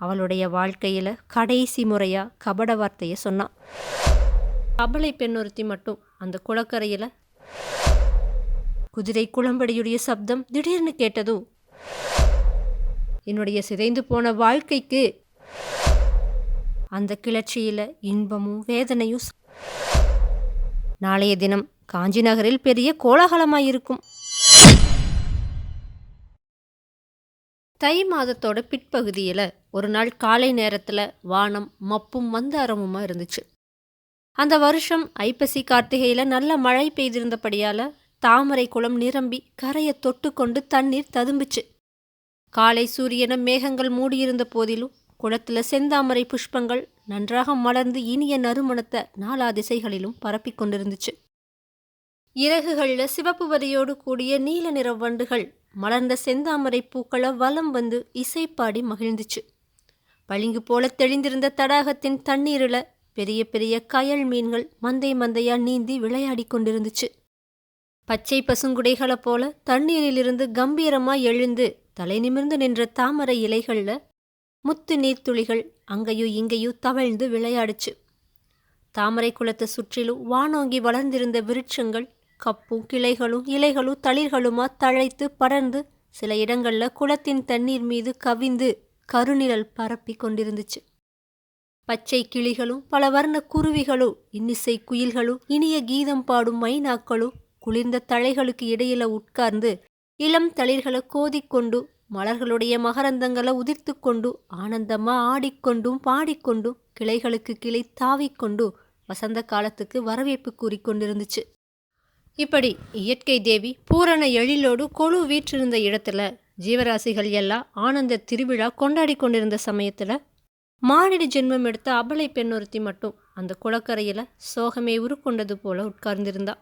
அவளுடைய வாழ்க்கையில் கடைசி முறையாக கபட வார்த்தையை சொன்னான் கபலை பெண் ஒருத்தி மட்டும் அந்த குளக்கரையில் குதிரை குளம்படியுடைய சப்தம் திடீர்னு கேட்டதும் என்னுடைய சிதைந்து போன வாழ்க்கைக்கு அந்த கிளர்ச்சியில் இன்பமும் வேதனையும் நாளைய தினம் காஞ்சி நகரில் பெரிய கோலாகலமாயிருக்கும். தை மாதத்தோட பிற்பகுதியில் ஒரு நாள் காலை நேரத்தில் வானம் மப்பும் மந்தாரமுமாக இருந்துச்சு. அந்த வருஷம் ஐப்பசி கார்த்திகையில் நல்ல மழை பெய்திருந்தபடியால் தாமரை குளம் நிரம்பி கரையை தொட்டு கொண்டு தண்ணீர் ததும்பிச்சு. காலை சூரியனை மேகங்கள் மூடியிருந்த போதிலும் குளத்தில் செந்தாமரை புஷ்பங்கள் நன்றாக மலர்ந்து இனிய நறுமணத்தை நாலா திசைகளிலும் பரப்பிக் கொண்டிருந்துச்சு. இறகுகளில் சிவப்பு வரியோடு கூடிய நீல நிற வண்டுகள் மலர்ந்த செந்தாமரை பூக்களை வலம் வந்து இசைப்பாடி மகிழ்ந்துச்சு. பளிங்கு போல தெளிந்திருந்த தடாகத்தின் தண்ணீரில் பெரிய பெரிய கயல் மீன்கள் மந்தை மந்தையா நீந்தி விளையாடி கொண்டிருந்துச்சு. பச்சை பசுங்குடைகளைப் போல தண்ணீரிலிருந்து கம்பீரமா எழுந்து தலை நிமிர்ந்து நின்ற தாமரை இலைகளில் முத்து நீர்த்துளிகள் அங்கேயோ இங்கேயோ தவழ்ந்து விளையாடுச்சு. தாமரை குளத்தை சுற்றிலும் வானோங்கி வளர்ந்திருந்த விருட்சங்கள் கப்பும் கிளைகளும் இலைகளும் தளிர்களுமா தழைத்து படர்ந்து சில இடங்களில் குளத்தின் தண்ணீர் மீது கவிந்து கருநிழல் பரப்பி கொண்டிருந்துச்சு. பச்சை கிளிகளும் பல வர்ண குருவிகளும் இன்னிசை குயில்களும் இனிய கீதம் பாடும் மைனாக்களும் குளிர்ந்த தழைகளுக்கு இடையில உட்கார்ந்து இளம் தளிர்களை கோதிக்கொண்டு மலர்களுடைய மகரந்தங்களை உதிர்த்து கொண்டு ஆனந்தமா ஆடிக்கொண்டும் பாடிக்கொண்டும் கிளைகளுக்கு கிளை தாவிக்கொண்டு வசந்த காலத்துக்கு வரவேற்பு கூறிக்கொண்டிருந்துச்சு இப்படி இயற்கை தேவி பூரண எழிலோடு கொழு வீற்றிருந்த இடத்துல ஜீவராசிகள் எல்லாம் ஆனந்த திருவிழா கொண்டாடி கொண்டிருந்த சமயத்தில் மானிட ஜென்மம் எடுத்த அபலை பெண் ஒருத்தி மட்டும் அந்த குளக்கரையில் சோகமே உருக்கொண்டது போல உட்கார்ந்திருந்தா.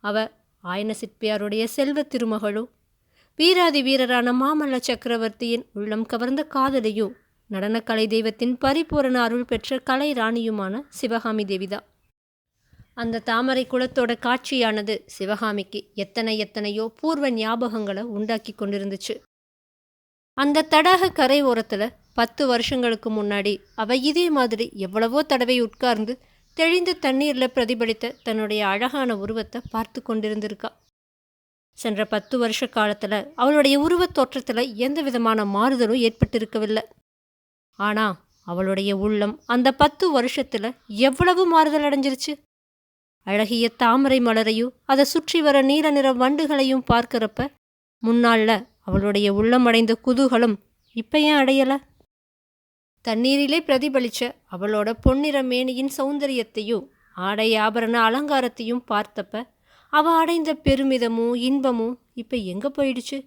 அவ ஆயன சிற்பியாருடைய செல்வ திருமகளும் வீராதி வீரரான மாமல்ல சக்கரவர்த்தியின் உள்ளம் கவர்ந்த காதலியும் நடனக்கலை தெய்வத்தின் பரிபூரண அருள் பெற்ற கலை ராணியுமான சிவகாமி தேவிதான். அந்த தாமரை குளத்தோட காட்சியானது சிவகாமிக்கு எத்தனை எத்தனையோ பூர்வ ஞாபகங்களை உண்டாக்கி கொண்டிருந்துச்சு. அந்த தடாக கரை ஓரத்தில் பத்து வருஷங்களுக்கு முன்னாடி அவ இதே மாதிரி எவ்வளவோ தடவை உட்கார்ந்து தெளிந்த தண்ணீரில் பிரதிபலித்த தன்னுடைய அழகான உருவத்தை பார்த்து கொண்டிருந்திருக்கா. சென்ற பத்து வருஷ காலத்தில் அவளுடைய உருவத் தோற்றத்தில் எந்த விதமான மாறுதலும் ஏற்பட்டிருக்கவில்லை. ஆனால் அவளுடைய உள்ளம் அந்த பத்து வருஷத்தில் எவ்வளவு மாறுதல் அடைஞ்சிருச்சு? அழகிய தாமரை மலரையும் அதை சுற்றி வர நீல நிற வண்டுகளையும் பார்க்கிறப்ப முன்னாளில் அவளுடைய உள்ளமடைந்த குதூகலம் இப்ப ஏன் அடையல? தண்ணீரிலே பிரதிபலிச்ச அவளோட பொன்னிற மேனியின் சௌந்தரியத்தையும் ஆடை ஆபரண அலங்காரத்தையும் பார்த்தப்ப அவ அடைந்த பெருமிதமும் இன்பமும் இப்ப எங்க போயிடுச்சு?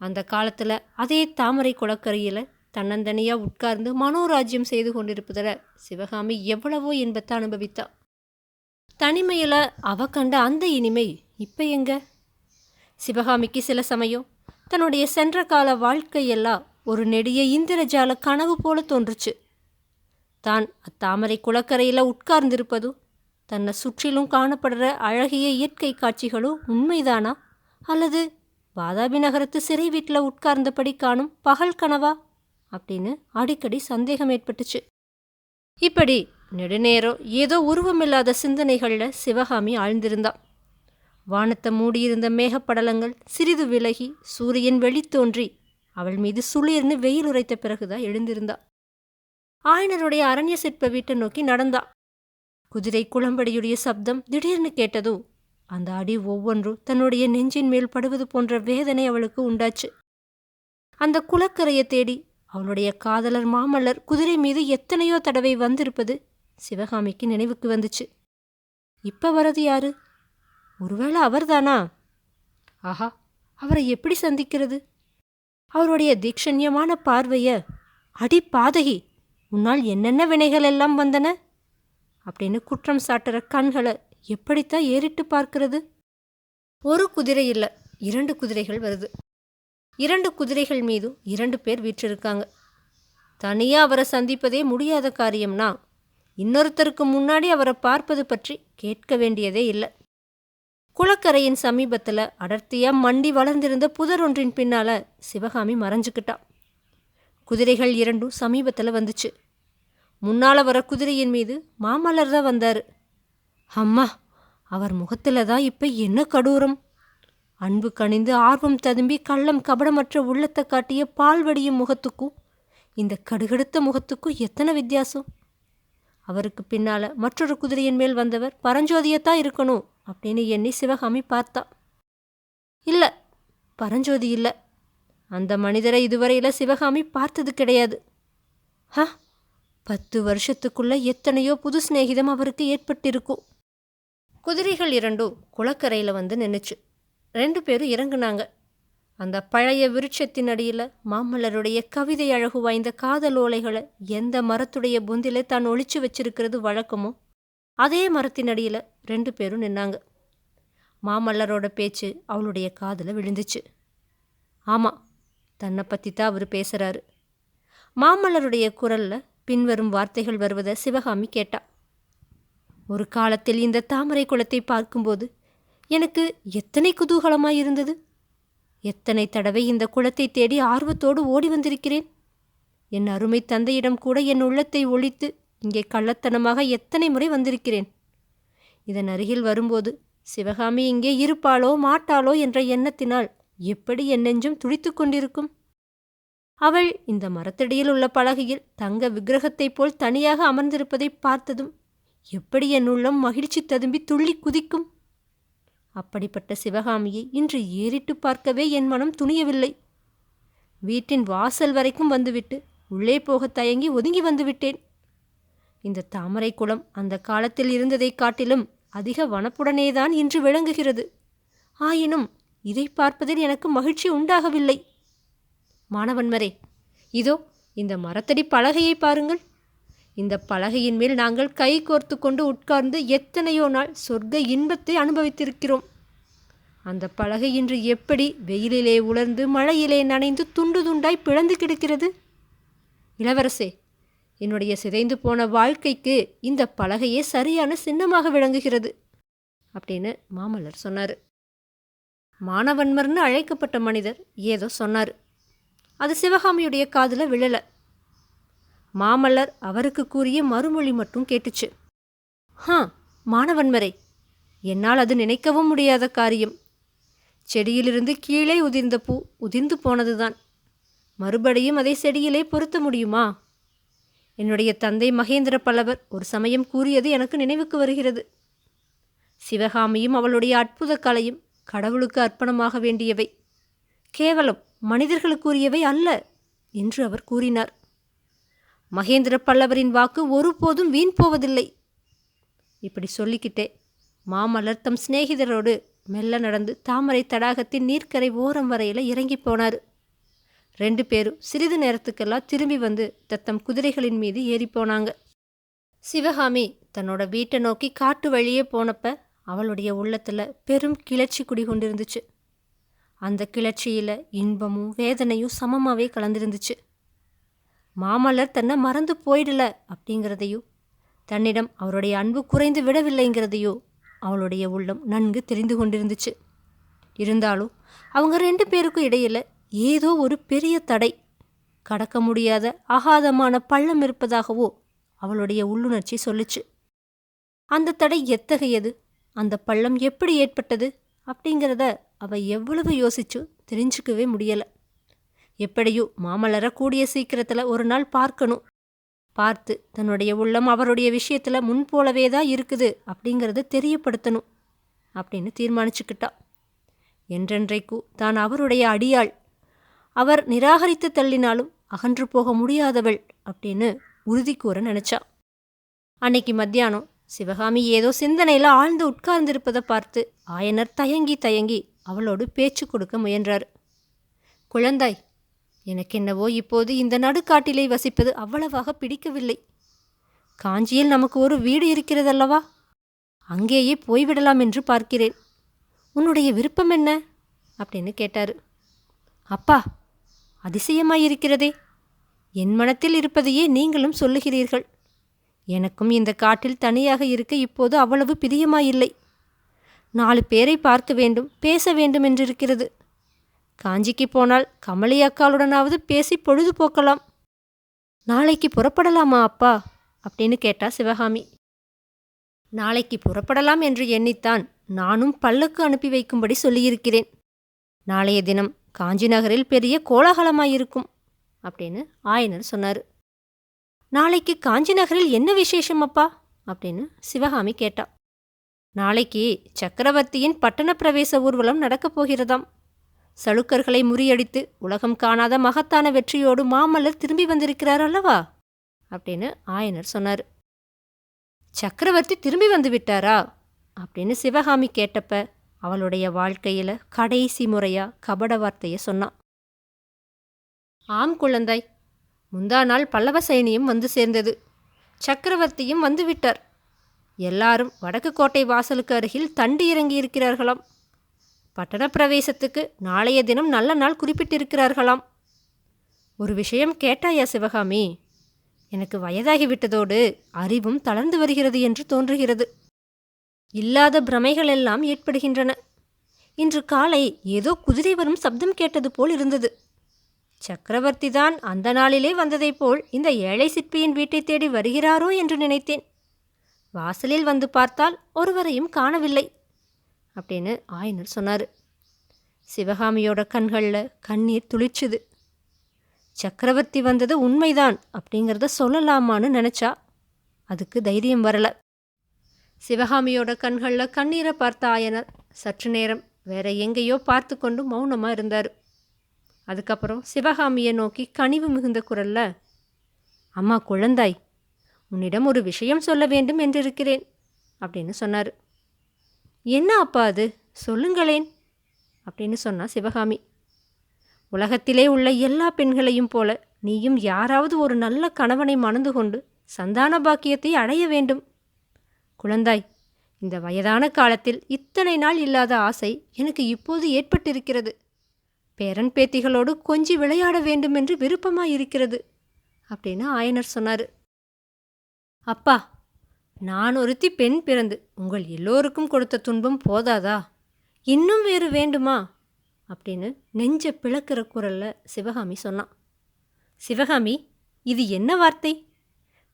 அந்த காலத்துல அதே தாமரை குளக்கரையில தன்னந்தனியா உட்கார்ந்து மனோராஜ்யம் செய்து கொண்டிருப்பதில் சிவகாமி எவ்வளவோ இன்பத்தை அனுபவித்தான் தனிமையில் அவ கண்ட அந்த இனிமை இப்போ எங்க? சிவகாமிக்கு சில சமயம் தன்னுடைய சென்ற கால வாழ்க்கையெல்லாம் ஒரு நெடிய இந்திரஜால கனவு போல தோன்றுச்சு. தான் அத்தாமரை குளக்கரையில் உட்கார்ந்திருப்பதும் தன்னை சுற்றிலும் காணப்படுற அழகிய இயற்கை காட்சிகளும் உண்மைதானா? அல்லது வாதாபி நகரத்து சிறை வீட்டில் உட்கார்ந்தபடி காணும் பகல் கனவா? அப்படின்னு அடிக்கடி சந்தேகம் ஏற்பட்டுச்சு. இப்படி நெடுநேரம் ஏதோ உருவமில்லாத சிந்தனைகளில் சிவகாமி ஆழ்ந்திருந்தான் வானத்தை மூடியிருந்த மேகப்படலங்கள் சிறிது விலகி சூரியன் வெளித்தோன்றி அவள் மீது சுளிர்னு வெயில் உரைத்த பிறகுதான் எழுந்திருந்தா. ஆயனருடைய அரண்ய சிற்ப வீட்டை நோக்கி நடந்தா. குதிரை குளம்படியுடைய சப்தம் திடீர்னு கேட்டதும் அந்த அடி ஒவ்வொன்றும் தன்னுடைய நெஞ்சின் மேல் படுவது போன்ற வேதனை அவளுக்கு உண்டாச்சு. அந்த குளக்கரையை தேடி அவளுடைய காதலர் மாமல்லர் குதிரை மீது எத்தனையோ தடவை வந்திருப்பது சிவகாமிக்கு நினைவுக்கு வந்துச்சு. இப்ப வரது யாரு? ஒருவேளை அவர்தானா? ஆஹா அவரை எப்படி சந்திக்கிறது? அவருடைய தீக்ஷண்யமான பார்வைய அடி பாதகி உன்னால் என்னென்ன வினைகள் எல்லாம் வந்தன? அப்படின்னு குற்றம் சாட்டுற கண்களை எப்படித்தான் ஏறிட்டு பார்க்கிறது? ஒரு குதிரை இல்லை இரண்டு குதிரைகள் வருது. இரண்டு குதிரைகள் மீதும் இரண்டு பேர் வீற்றிருக்காங்க. தனியாக அவரை சந்திப்பதே முடியாத காரியம்னா இன்னொருத்தருக்கு முன்னாடி அவரை பார்ப்பது பற்றி கேட்க வேண்டியதே இல்லை. குளக்கரையின் சமீபத்தில் அடர்த்தியாக மண்டி வளர்ந்திருந்த புதர் ஒன்றின் பின்னால் சிவகாமி மறைஞ்சுக்கிட்டான் குதிரைகள் இரண்டும் சமீபத்தில் வந்துச்சு. முன்னால் வர குதிரையின் மீது மாமல்லர் தான் வந்தார். அம்மா அவர் முகத்தில் தான் இப்போ என்ன கடூரம்? அன்பு கணிந்து ஆர்வம் ததும்பி கள்ளம் கபடமற்ற உள்ளத்தை காட்டிய பால் வடியும் முகத்துக்கும் இந்த கடுகடுத்த முகத்துக்கும் எத்தனை வித்தியாசம்? அவருக்கு பின்னால மற்றொரு குதிரையின் மேல் வந்தவர் பரஞ்சோதியத்தான் இருக்கணும் அப்படின்னு எண்ணி சிவகாமி பார்த்தா. இல்லை பரஞ்சோதி இல்லை. அந்த மனிதரை இதுவரையில் சிவகாமி பார்த்தது கிடையாது. ஹ பத்து வருஷத்துக்குள்ள எத்தனையோ புது சிநேகிதம் அவருக்கு ஏற்பட்டிருக்கும். குதிரைகள் இரண்டும் குளக்கரையில் வந்து நின்றுச்சு ரெண்டு பேரும் இறங்குனாங்க. அந்த பழைய விருட்சத்தின் அடியில் மாமல்லருடைய கவிதை அழகு வாய்ந்த காதல் ஓலைகளை எந்த மரத்துடைய பொந்தில தான் ஒழிச்சு வச்சிருக்கிறது வழக்கமோ அதே மரத்தின் அடியில் ரெண்டு பேரும் நின்னாங்க. மாமல்லரோட பேச்சு அவளுடைய காதில் விழுந்துச்சு. ஆமாம் தன்னை பற்றி தான் அவர் பேசுகிறாரு மாமல்லருடைய குரலில் பின்வரும் வார்த்தைகள் வருவதை சிவகாமி கேட்டா. ஒரு காலத்தில் இந்த தாமரை குளத்தை பார்க்கும்போது எனக்கு எத்தனை குதூகலமாய் இருந்தது? எத்தனை தடவை இந்த குளத்தை தேடி ஆர்வத்தோடு ஓடி வந்திருக்கிறேன்? என் அருமை தந்தையிடம் கூட என் உள்ளத்தை ஒழித்து இங்கே கள்ளத்தனமாக எத்தனை முறை வந்திருக்கிறேன்? இதன் அருகில் வரும்போது சிவகாமி இங்கே இருப்பாளோ மாட்டாளோ என்ற எண்ணத்தினால் எப்படி என் நெஞ்சும் துடித்து கொண்டிருக்கும்? அவள் இந்த மரத்தடியில் உள்ள பலகையில் தங்க விக்கிரகத்தைப் போல் தனியாக அமர்ந்திருப்பதை பார்த்ததும் எப்படி என் உள்ளம் மகிழ்ச்சி ததும்பி துள்ளி குதிக்கும்? அப்படிப்பட்ட சிவகாமியை இன்று ஏறிட்டு பார்க்கவே என் மனம் துணியவில்லை. வீட்டின் வாசல் வரைக்கும் வந்துவிட்டு உள்ளே போக தயங்கி ஒதுங்கி வந்துவிட்டேன். இந்த தாமரை குளம் அந்த காலத்தில் இருந்ததைக் காட்டிலும் அதிக வனப்புடனேதான் இன்று விளங்குகிறது. ஆயினும் இதை பார்ப்பதில் எனக்கு மகிழ்ச்சி உண்டாகவில்லை. மாணவன்மரே இதோ இந்த மரத்தடி பலகையை பாருங்கள். இந்த பலகையின் மேல் நாங்கள் கை கோர்த்து கொண்டு உட்கார்ந்து எத்தனையோ நாள் சொர்க்க இன்பத்தை அனுபவித்திருக்கிறோம். அந்த பலகை இன்று எப்படி வெயிலிலே உலர்ந்து மழையிலே நனைந்து துண்டு துண்டாய் பிளந்து கிடக்கிறது? இளவரசே என்னுடைய சிதைந்து போன வாழ்க்கைக்கு இந்த பலகையே சரியான சின்னமாக விளங்குகிறது அப்படின்னு மாமல்லர் சொன்னார். மாணவன்மர்னு அழைக்கப்பட்ட மனிதர் ஏதோ சொன்னார். அது சிவகாமியுடைய காதில் விழலை. மாமல்லர் அவருக்கு கூறிய மறுமொழி மட்டும் கேட்டுச்சு. ஹா மாணவன்மரை என்னால் அது நினைக்கவும் முடியாத காரியம். செடியிலிருந்து கீழே உதிர்ந்த பூ உதிர்ந்து போனதுதான். மறுபடியும் அதை செடியிலே பொருத்த முடியுமா? என்னுடைய தந்தை மகேந்திர பல்லவர் ஒரு சமயம் கூறியது எனக்கு நினைவுக்கு வருகிறது. சிவகாமியும் அவளுடைய அற்புத கலையும் கடவுளுக்கு அர்ப்பணமாக வேண்டியவை. கேவலம் மனிதர்களுக்குரியவை அல்ல என்று அவர் கூறினார். மகேந்திர பல்லவரின் வாக்கு ஒருபோதும் வீண் போவதில்லை. இப்படி சொல்லிக்கிட்டே மாமல்லர் தம் சிநேகிதரோடு மெல்ல நடந்து தாமரை தடாகத்தின் நீர்க்கரை ஓரம் வரையில் இறங்கி போனார். ரெண்டு பேரும் சிறிது நேரத்துக்கெல்லாம் திரும்பி வந்து தத்தம் குதிரைகளின் மீது ஏறி போனாங்க. சிவகாமி தன்னோட வீட்டை நோக்கி காட்டு வழியே போனப்ப அவளுடைய உள்ளத்தில் பெரும் கிளர்ச்சி குடிகொண்டிருந்துச்சு. அந்த கிளர்ச்சியில் இன்பமும் வேதனையும் சமமாகவே கலந்திருந்துச்சு. மாமல்லர் தன்னை மறந்து போயிடல அப்படிங்கிறதையோ தன்னிடம் அவருடைய அன்பு குறைந்து விடவில்லைங்கிறதையோ அவளுடைய உள்ளம் நன்கு தெரிந்து கொண்டிருந்துச்சு. இருந்தாலும் அவங்க ரெண்டு பேருக்கும் இடையில ஏதோ ஒரு பெரிய தடை. கடக்க முடியாத அகாதமான பள்ளம் இருப்பதாகவோ அவளுடைய உள்ளுணர்ச்சி சொல்லுச்சு. அந்த தடை எத்தகையது? அந்த பள்ளம் எப்படி ஏற்பட்டது? அப்படிங்கிறத அவ எவ்வளவு யோசிச்சு தெரிஞ்சுக்கவே முடியலை. எப்படியோ மாமல்லரை கூடிய சீக்கிரத்தில் ஒரு நாள் பார்க்கணும். பார்த்து தன்னுடைய உள்ளம் அவருடைய விஷயத்தில் முன்போலவே தான் இருக்குது அப்படிங்கிறத தெரியப்படுத்தணும் அப்படின்னு தீர்மானிச்சுக்கிட்டா. என்றென்றைக்கு தான் அவருடைய அடியாள். அவர் நிராகரித்து தள்ளினாலும் அகன்று போக முடியாதவள் அப்படின்னு உறுதி கூற நினச்சா. அன்னைக்கு மத்தியானம் சிவகாமி ஏதோ சிந்தனையில் ஆழ்ந்து உட்கார்ந்திருப்பதை பார்த்து ஆயனர் தயங்கி தயங்கி அவளோடு பேச்சு கொடுக்க முயன்றார். குழந்தாய் எனக்கென்னவோ இப்போது இந்த நடுக்காட்டிலே வசிப்பது அவ்வளவாக பிடிக்கவில்லை. காஞ்சியில் நமக்கு ஒரு வீடு இருக்கிறதல்லவா? அங்கேயே போய்விடலாம் என்று பார்க்கிறேன். உன்னுடைய விருப்பம் என்ன? அப்படின்னு கேட்டார். அப்பா அதிசயமாயிருக்கிறதே. என் மனத்தில் இருப்பதையே நீங்களும் சொல்லுகிறீர்கள். எனக்கும் இந்த காட்டில் தனியாக இருக்க இப்போது அவ்வளவு பிரியமாயில்லை. நாலு பேரை பார்க்க வேண்டும் பேச வேண்டும் என்றிருக்கிறது. காஞ்சிக்கு போனால் கமலி அக்காளுடனாவது பேசி பொழுது போக்கலாம் நாளைக்கு புறப்படலாமா அப்பா? அப்படின்னு கேட்டா சிவகாமி. நாளைக்கு புறப்படலாம் என்று எண்ணித்தான் நானும் பல்லுக்கு அனுப்பி வைக்கும்படி சொல்லியிருக்கிறேன். நாளைய தினம் காஞ்சி நகரில் பெரிய கோலாகலமாயிருக்கும் அப்படின்னு ஆயனர் சொன்னார். நாளைக்கு காஞ்சி நகரில் என்ன விசேஷம் அப்பா? அப்படின்னு சிவகாமி கேட்டா. நாளைக்கு சக்கரவர்த்தியின் பட்டண பிரவேச ஊர்வலம் நடக்கப் போகிறதாம். சளுக்கர்களை முறியடித்து உலகம் காணாத மகத்தான வெற்றியோடு மாமல்லர் திரும்பி வந்திருக்கிறார் அல்லவா? அப்படின்னு ஆயனர் சொன்னார். சக்கரவர்த்தி திரும்பி வந்து விட்டாரா? அப்படின்னு சிவகாமி கேட்டப்ப அவளுடைய வாழ்க்கையில் கடைசி முறையா கபட வார்த்தையை சொன்னான். ஆம் குழந்தாய் முந்தா நாள் பல்லவ சைனியம் வந்து சேர்ந்தது. சக்கரவர்த்தியும் வந்து விட்டார். எல்லாரும் வடக்கு கோட்டை வாசலுக்கு அருகில் தண்டு இறங்கி இருக்கிறார்களாம் பட்டணப்பிரவேசத்துக்கு நாளைய தினம் நல்ல நாள் குறிப்பிட்டிருக்கிறார்களாம். ஒரு விஷயம் கேட்டாயா சிவகாமி? எனக்கு வயதாகிவிட்டதோடு அறிவும் தளர்ந்து வருகிறது என்று தோன்றுகிறது. இல்லாத பிரமைகள் எல்லாம் ஏற்படுகின்றன. இன்று காலை ஏதோ குதிரை வரும் சப்தம் கேட்டது போல் இருந்தது. சக்கரவர்த்தி தான் அந்த நாளிலே வந்ததைப் போல் இந்த ஏழை சிற்பியின் வீட்டை தேடி வருகிறாரோ என்று நினைத்தேன். வாசலில் வந்து பார்த்தால் ஒருவரையும் காணவில்லை. அப்படின்னு ஆயனர் சொன்னார். சிவகாமியோட கண்களில் கண்ணீர் துளிச்சுது. சக்கரவர்த்தி வந்தது உண்மைதான் அப்படிங்கிறத சொல்லலாமான்னு நினச்சா அதுக்கு தைரியம் வரல. சிவகாமியோட கண்களில் கண்ணீரை பார்த்த ஆயனர் சற்று நேரம் வேற எங்கேயோ பார்த்து கொண்டு மௌனமாக இருந்தார். அதுக்கப்புறம் சிவகாமியை நோக்கி கனிவு மிகுந்த குரல்ல அம்மா குழந்தாய் உன்னிடம் ஒரு விஷயம் சொல்ல வேண்டும் என்றிருக்கிறேன் அப்படின்னு சொன்னார். என்ன அப்பா அது? சொல்லுங்களேன் அப்படின்னு சொன்னா சிவகாமி. உலகத்திலே உள்ள எல்லா பெண்களையும் போல நீயும் யாராவது ஒரு நல்ல கணவனை மணந்து கொண்டு சந்தான பாக்கியத்தை அடைய வேண்டும். குழந்தாய் இந்த வயதான காலத்தில் இத்தனை நாள் இல்லாத ஆசை எனக்கு இப்போது ஏற்பட்டிருக்கிறது. பேரன் பேத்திகளோடு கொஞ்சி விளையாட வேண்டும் என்று விருப்பமாயிருக்கிறது அப்படின்னு ஆயனர் சொன்னார். அப்பா நான் ஒருத்தி பெண் பிறந்து உங்கள் எல்லோருக்கும் கொடுத்த துன்பம் போதாதா? இன்னும் வேறு வேண்டுமா? அப்படின்னு நெஞ்ச பிளக்கிற குரல்ல சிவகாமி சொன்னான். சிவகாமி இது என்ன வார்த்தை?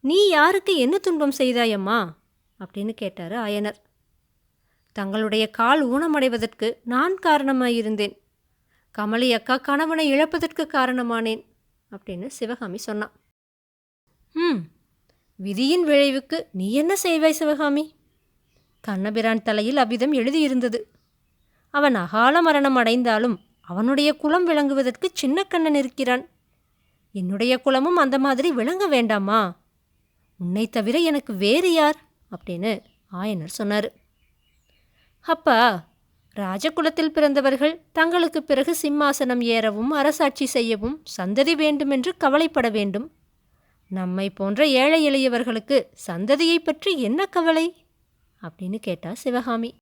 நீ யாருக்கு என்ன துன்பம் செய்தாயம்மா? அப்படின்னு கேட்டார் ஆயனர். தங்களுடைய கால் ஊனமடைவதற்கு நான் காரணமாயிருந்தேன். கமலி அக்கா கணவனை இழப்பதற்கு காரணமானேன் அப்படின்னு சிவகாமி சொன்னான். ம் விதியின் விளைவுக்கு நீ என்ன செய்வாய் சிவகாமி? கண்ணபிரான் தலையில் அவ்விதம் எழுதியிருந்தது. அவன் அகால மரணம் அடைந்தாலும் அவனுடைய குலம் விளங்குவதற்கு சின்ன கண்ணன் இருக்கிறான். என்னுடைய குலமும் அந்த மாதிரி விளங்க வேண்டாமா? உன்னை தவிர எனக்கு வேறு யார்? அப்படின்னு ஆயனர் சொன்னார். அப்பா ராஜகுலத்தில் பிறந்தவர்கள் தங்களுக்கு பிறகு சிம்மாசனம் ஏறவும் அரசாட்சி செய்யவும் சந்ததி வேண்டுமென்று கவலைப்பட வேண்டும். நம்மை போன்ற ஏழை எளியவர்களுக்கு சந்ததியை பற்றி என்ன கவலை? அப்படின்னு கேட்டா சிவகாமி.